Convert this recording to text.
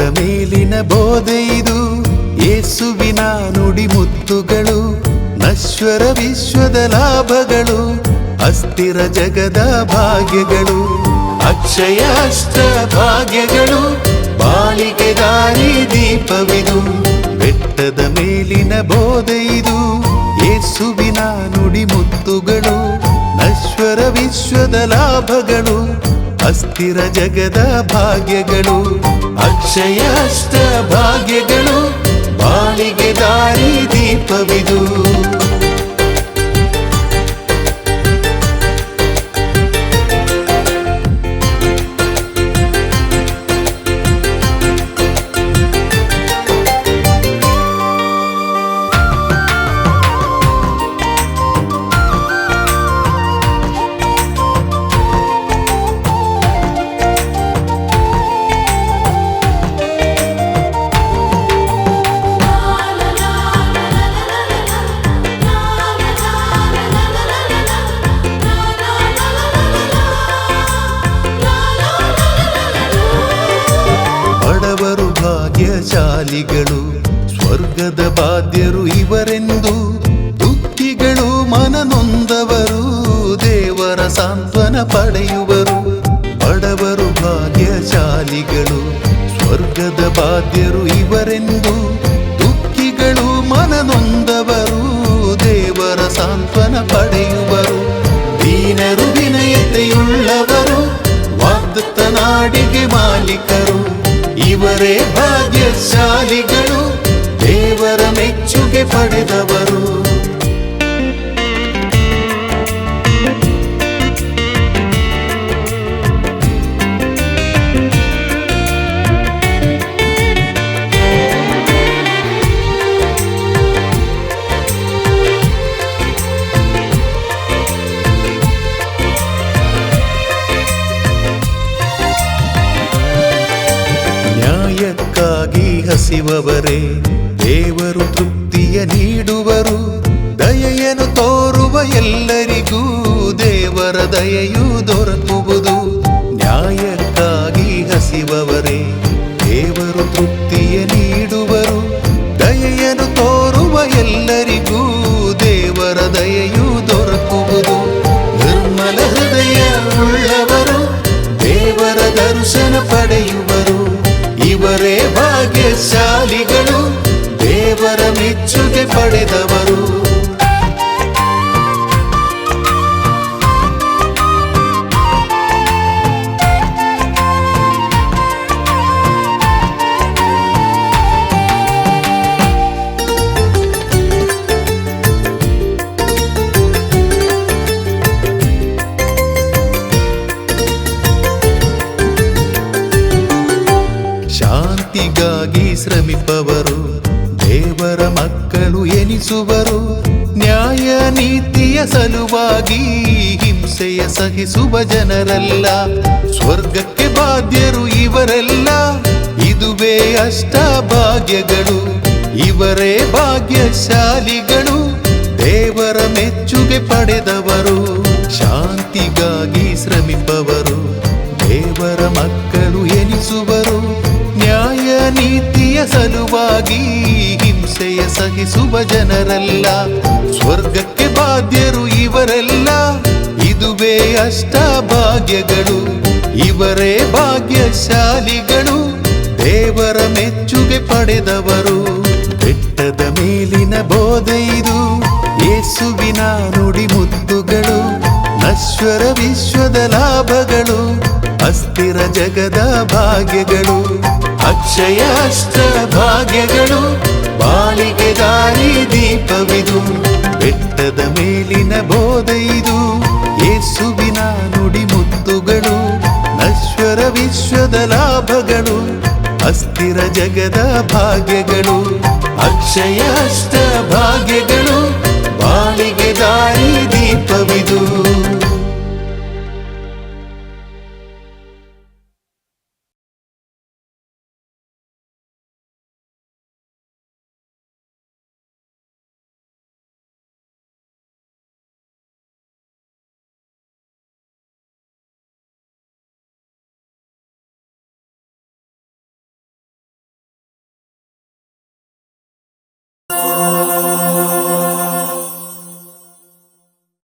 ಮೇಲಿನ ಬೋಧೆ ಇದು. ಯೇಸುವಿನ ನುಡಿ ನಶ್ವರ ವಿಶ್ವದ ಲಾಭಗಳು, ಅಸ್ಥಿರ ಜಗದ ಭಾಗ್ಯಗಳು, ಅಕ್ಷಯ ಅಷ್ಟ ಭಾಗ್ಯಗಳು ಬಾಳಿಗೆ ದಾರಿ ದೀಪವಿದು. ಬೆಟ್ಟದ ಮೇಲಿನ ಬೋಧೆ ಇದು. ಯೇಸುವಿನ ನುಡಿ ನಶ್ವರ ವಿಶ್ವದ ಲಾಭಗಳು ಅಸ್ಥಿರ ಜಗದ ಭಾಗ್ಯಗಳು ಅಕ್ಷಯ ಅಷ್ಟ ಭಾಗ್ಯಗಳು ಬಾಳಿಗೆ ದಾರಿ ದೀಪವಿದು. ಭಾಗ್ಯಶಾಲಿಗಳು ಸ್ವರ್ಗದ ಬಾಧ್ಯರು ಇವರೆಂದು, ದುಃಖಿಗಳು ಮನನೊಂದವರು, ದೇವರ ಸಾಂತ್ವನ ಪಡೆಯುವರು. ಬಡವರು ಭಾಗ್ಯಶಾಲಿಗಳು, ಸ್ವರ್ಗದ ಬಾಧ್ಯರು ಇವರೆಂದು, ದುಃಖಿಗಳು ಮನನೊಂದವರು, ದೇವರ ಸಾಂತ್ವನ ಪಡೆಯುವರು. ದೀನರು ವಿನಯತೆಯುಳ್ಳವರು ವಾಗ್ದತ್ತ ನಾಡಿಗೆ ಮಾಲೀಕರು, ಇವರೇ ಭಾಗ್ಯಶಾಲಿ ಪಡೆದವರು. ನ್ಯಾಯಕ್ಕಾಗಿ ಹಸಿವವರೇ ದೇವರು ತೃಪ್ತಿಯ ನೀಡುವರು, ದಯೆಯನ್ನು ತೋರುವ ಎಲ್ಲರಿಗೂ ದೇವರ ದಯೆಯು ದೊರಕುವುದು. ನ್ಯಾಯಕ್ಕಾಗಿ ಹಸಿವವರೇ, ದೇವರು ತೃಪ್ತಿಯ ನೀಡುವರು. ದಯೆಯನ್ನು ತೋರುವ ಎಲ್ಲರಿಗೂ ದೇವರ ದಯೆಯು ದೊರಕುವುದು. ನಿರ್ಮಲ ಹೃದಯ ಉಳ್ಳವರು, ದೇವರ ದರ್ಶನ ಪಡೆಯುವರು. ಇವರೇ ಭಾಗ್ಯಶಾಲಿಗಳು ದೇವರ ಮೆಚ್ಚುಗೆ ಪಡೆದವರು ದೇವರ ಮಕ್ಕಳು ಎನಿಸುವರು, ನ್ಯಾಯ ನೀತಿಯ ಸಲುವಾಗಿ ಹಿಂಸೆಯ ಸಹಿಸುವ ಜನರಲ್ಲ. ಸ್ವರ್ಗಕ್ಕೆ ಬಾಧ್ಯರು ಇವರೆಲ್ಲ, ಇದುವೇ ಅಷ್ಟ ಭಾಗ್ಯಗಳು ಇವರೇ ಭಾಗ್ಯಶಾಲಿಗಳು, ದೇವರ ಮೆಚ್ಚುಗೆ ಪಡೆದವರು. ಶಾಂತಿಗಾಗಿ ಶ್ರಮಿಸುವವರು ದೇವರ ಮಕ್ಕಳು ಎನಿಸುವರು, ನ್ಯಾಯ ನೀತಿಯ ಸಲುವಾಗಿ ಹಿಂಸೆಯ ಸಹಿಸುವ ಜನರಲ್ಲ, ಸ್ವರ್ಗಕ್ಕೆ ಬಾಧ್ಯರು ಇವರೆಲ್ಲ. ಇದುವೇ ಅಷ್ಟ ಭಾಗ್ಯಗಳು ಇವರೇ ಭಾಗ್ಯಶಾಲಿಗಳು. ದೇವರ ಮೆಚ್ಚುಗೆ ಪಡೆದವರು, ಬೆಟ್ಟದ ಮೇಲಿನ ಬೋಧೆ ಇದು. ಯೇಸುವಿನ ನುಡಿ ಮುದ್ದುಗಳು ನಶ್ವರ ವಿಶ್ವದ ಲಾಭಗಳು, ಅಸ್ಥಿರ ಜಗದ ಭಾಗ್ಯಗಳು, ಅಕ್ಷಯ ಅಷ್ಟ ಭಾಗ್ಯಗಳು. ಬಾಳಿಗೆ ದಾರಿ ದೀಪವಿದು, ಬೆಟ್ಟದ ಮೇಲಿನ ಬೋಧೈದು ಯೇಸುವಿನ ನುಡಿ ಮುತ್ತುಗಳು, ನಶ್ವರ ವಿಶ್ವದ ಲಾಭಗಳು, ಅಸ್ಥಿರ ಜಗದ ಭಾಗ್ಯಗಳು, ಅಕ್ಷಯ ಅಷ್ಟ ಭಾಗ್ಯಗಳು, ಬಾಳಿಗೆ ದಾರಿ ದೀಪವಿದು.